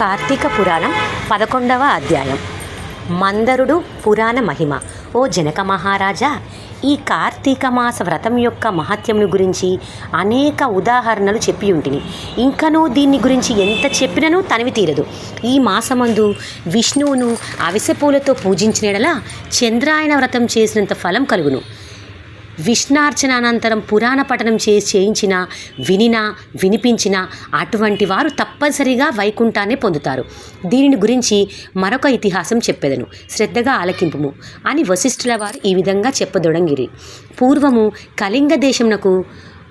కార్తీక పురాణం పదకొండవ అధ్యాయం. మందరుడు పురాణ మహిమ. ఓ జనక మహారాజా ఈ కార్తీక మాస వ్రతం యొక్క మహత్యమును గురించి అనేక ఉదాహరణలు చెప్పి ఉంటిని ఇంకనూ దీన్ని గురించి ఎంత చెప్పినను తనివి తీరదు. ఈ మాసమందు విష్ణువును అవిసెపూలతో పూజించినడలా చంద్రాయన వ్రతం చేసినంత ఫలం కలుగును. విష్ణార్చన అనంతరం పురాణ పఠనం చేసి చేయించిన వినినా వినిపించిన అటువంటి వారు తప్పనిసరిగా వైకుంఠాన్ని పొందుతారు. దీనిని గురించి మరొక ఇతిహాసం చెప్పెదను. శ్రద్ధగా ఆలకింపుము అని వశిష్ఠుల వారు ఈ విధంగా చెప్పదొడంగిరి. పూర్వము కళింగ దేశమునకు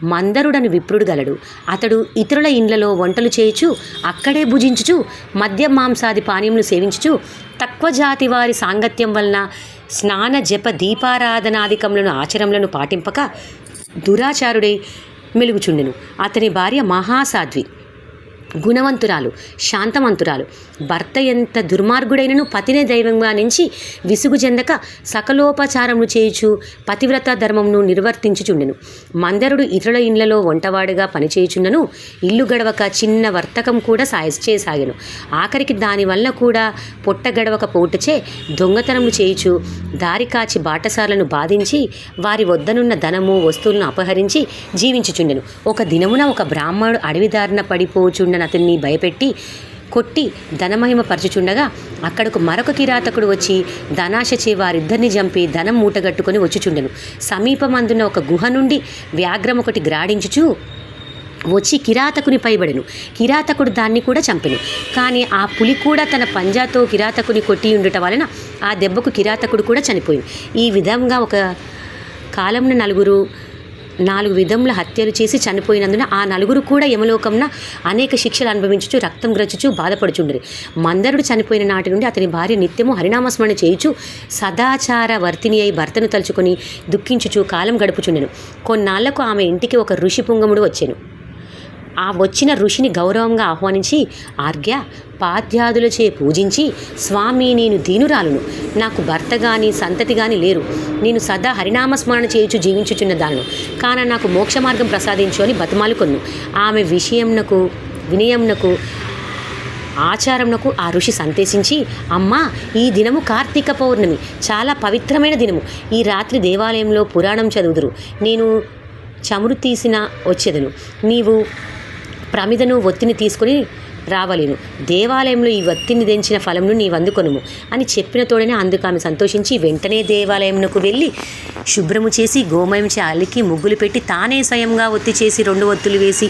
మందరుడను విప్రుడు గలడు. అతడు ఇతరుల ఇండ్లలో వంటలు చేయుచు అక్కడే భుజించుచు మద్య మాంసాది పానీయములు సేవించుచు తక్కువ జాతి వారి సాంగత్యం వలన స్నాన జప దీపారాధనాదికములను ఆచరములను పాటింపక దురాచారుడై మెలుగుచుండెను. అతని భార్య మహాసాధ్వి. గుణవంతురాలు శాంతవంతురాలు భర్త ఎంత దుర్మార్గుడైనను పతినే దైవంగా నుంచి విసుగు చెందక సకలోపచారమును చేయుచు పతివ్రత ధర్మమును నిర్వర్తించుచుండెను. మందరుడు ఇతరుల ఇండ్లలో వంటవాడుగా పనిచేయుచున్నను ఇల్లు గడవక చిన్న వర్తకం కూడా సాయ చేయసాగాను ఆఖరికి దానివల్ల కూడా పొట్ట గడవక పోటుచే దొంగతనము చేయుచు దారి కాచి బాటసార్లను బాధించి వారి వద్దనున్న ధనము వస్తువులను అపహరించి జీవించుచుండెను. ఒక దినమున ఒక బ్రాహ్మణుడు అడవిదారిన పడిపోచుండన అతన్ని భయపెట్టి కొట్టి ధనమహిమ పరచుచుండగా అక్కడకు మరొక కిరాతకుడు వచ్చి ధనాశచే వారిద్దరిని చంపి ధనం మూటగట్టుకొని వచ్చుచుండెను. సమీపమందున్న ఒక గుహ నుండి వ్యాఘ్రం ఒకటి గ్రాడించుచు వచ్చి కిరాతకుని పైబడెను. కిరాతకుడు దాన్ని కూడా చంపెను. కానీ ఆ పులి కూడా తన పంజాతో కిరాతకుని కొట్టి ఉండటం వలన ఆ దెబ్బకు కిరాతకుడు కూడా చనిపోయింది ఈ విధంగా ఒక కాలంలో నలుగురు నాలుగు విధముల హత్యలు చేసి చనిపోయినందున ఆ నలుగురు కూడా యమలోకంన అనేక శిక్షలు అనుభవించుచు రక్తం గ్రచుచు బాధపడుచుండ్రి. మందరుడు చనిపోయిన నాటి నుండి అతని భార్య నిత్యము హరినామస్మరణ చేయుచు సదాచార వర్తిని అయి భర్తను తలుచుకొని దుఃఖించుచు కాలం గడుపుచుండెను. కొన్నాళ్ళకు ఆమె ఇంటికి ఒక ఋషి పుంగముడు వచ్చాను. ఆ వచ్చిన ఋషిని గౌరవంగా ఆహ్వానించి ఆర్గ్య పాద్యాదులచే పూజించి స్వామి నేను దీనురాలును. నాకు భర్త కానీ సంతతి కానీ లేరు. నేను సదా హరినామస్మరణ చేయుచు జీవించుచున్న దాను కాన నాకు మోక్ష మార్గం ప్రసాదించు అని బతిమాలుకొన్ను ఆమె విషయంనకు వినయంనకు ఆచారంనకు ఆ ఋషి సంతేశించి అమ్మా ఈ దినము కార్తీక పౌర్ణమి. చాలా పవిత్రమైన దినము. ఈ రాత్రి దేవాలయంలో పురాణం చదువుదురు. నేను చమురు తీసిన వచ్చేదను. నీవు ప్రమిదను ఒత్తిని తీసుకొని రావలేను. దేవాలయంలో ఈ ఒత్తిని తెంచిన ఫలమును నీ అందుకొనుము అని చెప్పిన తోడనే అందుకు ఆమె సంతోషించి వెంటనే దేవాలయమునకు వెళ్ళి శుభ్రము చేసి గోమయం చే అలికి ముగ్గులు పెట్టి తానే స్వయంగా ఒత్తి చేసి రెండు ఒత్తులు వేసి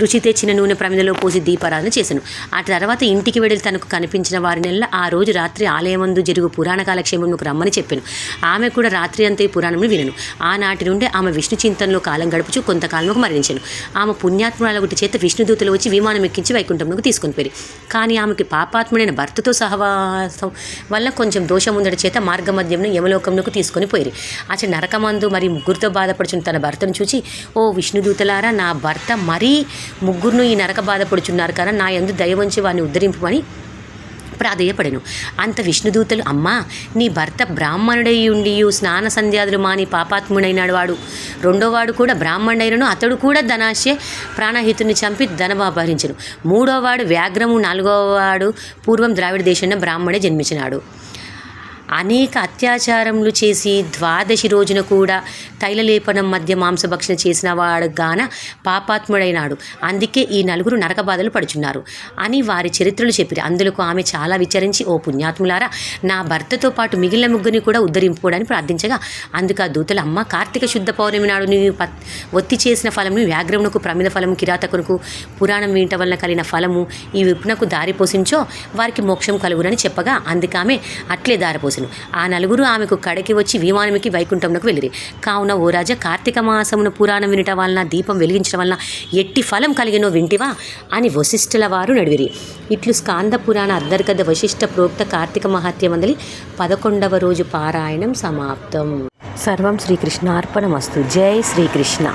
రుచి తెచ్చిన నూనె ప్రమిదలో పోసి దీపారాధన చేశాను. ఆ తర్వాత ఇంటికి వెళ్ళి తనకు కనిపించిన వారినెల్లా ఆ రోజు రాత్రి ఆలయమందు జరుగు పురాణ కాలక్షేమంకు రమ్మని చెప్పాను. ఆమె కూడా రాత్రి అంతా ఈ పురాణమును వినను. ఆనాటి నుండి ఆమె విష్ణు చింతనలో కాలం గడుపుచు కొంతకాలంకు మరణించాను. ఆమె పుణ్యాత్మరాల ఒకటి చేత విష్ణుదూతలు వచ్చి విమానం ఎక్కించి వైకుంఠంలోకి తీసుకొని పోయి కానీ ఆమెకి పాపాత్ముడైన భర్తతో సహవాసం వల్ల కొంచెం దోషం ఉండడం చేత మార్గమధ్యంలో యమలోకంలోకి తీసుకొని పోయి అచ్చ నరకమందు మరి ముగ్గురితో బాధపడుచున్న తన భర్తను చూచి ఓ విష్ణుదూతలారా నా భర్త మరీ ముగ్గురును ఈ నరక బాధపడుచున్నారు కదా నా యందు దయవంచి వారిని ఉద్ధరింపమని ప్రాధేయపడెను. అంత విష్ణుదూతలు అమ్మా నీ భర్త బ్రాహ్మణుడై ఉండి స్నాన సంధ్యాదులు మాని పాపాత్ముడైనాడు వాడు. రెండోవాడు కూడా బ్రాహ్మణుడైనను అతడు కూడా ధనాశే ప్రాణహితుని చంపి ధనమాపహరించను మూడోవాడు వ్యాఘ్రము నాలుగోవాడు పూర్వం ద్రావిడ దేశంలో బ్రాహ్మణే జన్మించినాడు. అనేక అత్యాచారములు చేసి ద్వాదశి రోజున కూడా తైలలేపనం మధ్య మాంసభక్షణ చేసిన వాడు గాన పాపాత్ముడైనాడు. అందుకే ఈ నలుగురు నరక బాధలు పడుచున్నారు. అని వారి చరిత్రలు చెప్పిరి. అందులకు ఆమె చాలా విచారించి ఓ పుణ్యాత్ములారా నా భర్తతో పాటు మిగిలిన ముగ్గురిని కూడా ఉద్ధరింపుకోవడానికి ప్రార్థించగా. అందుకు ఆ దూతలు అమ్మ కార్తీక శుద్ధ పౌర్ణమి నాడు నీవు ఒత్తి చేసిన ఫలము వ్యాఘ్రమునకు ప్రమిద ఫలము కిరాతకునకు పురాణం వీంట వలన కలిగిన ఫలము ఈ విప్పునకు దారి పోసించో వారికి మోక్షం కలుగునని చెప్పగా. అందుకామె అట్లే దారిపోసింది ఆ నలుగురు ఆమెకు కడకి వచ్చి విమానమికి వైకుంఠంలోకి వెళ్ళిరి. కావున ఓ రాజా కార్తీక మాసమున పురాణం వినటం వలన దీపం వెలిగించడం వలన ఎట్టి ఫలం కలిగినో వింటివా అని వశిష్ఠుల వారు నడివిరి. ఇట్లు స్కాంద పురాణ అర్ధర్గద వశిష్ఠ ప్రోక్త కార్తీక మహత్యమందలి పదకొండవ రోజు పారాయణం సమాప్తం. సర్వం శ్రీకృష్ణార్పణమస్తు. జై శ్రీకృష్ణ.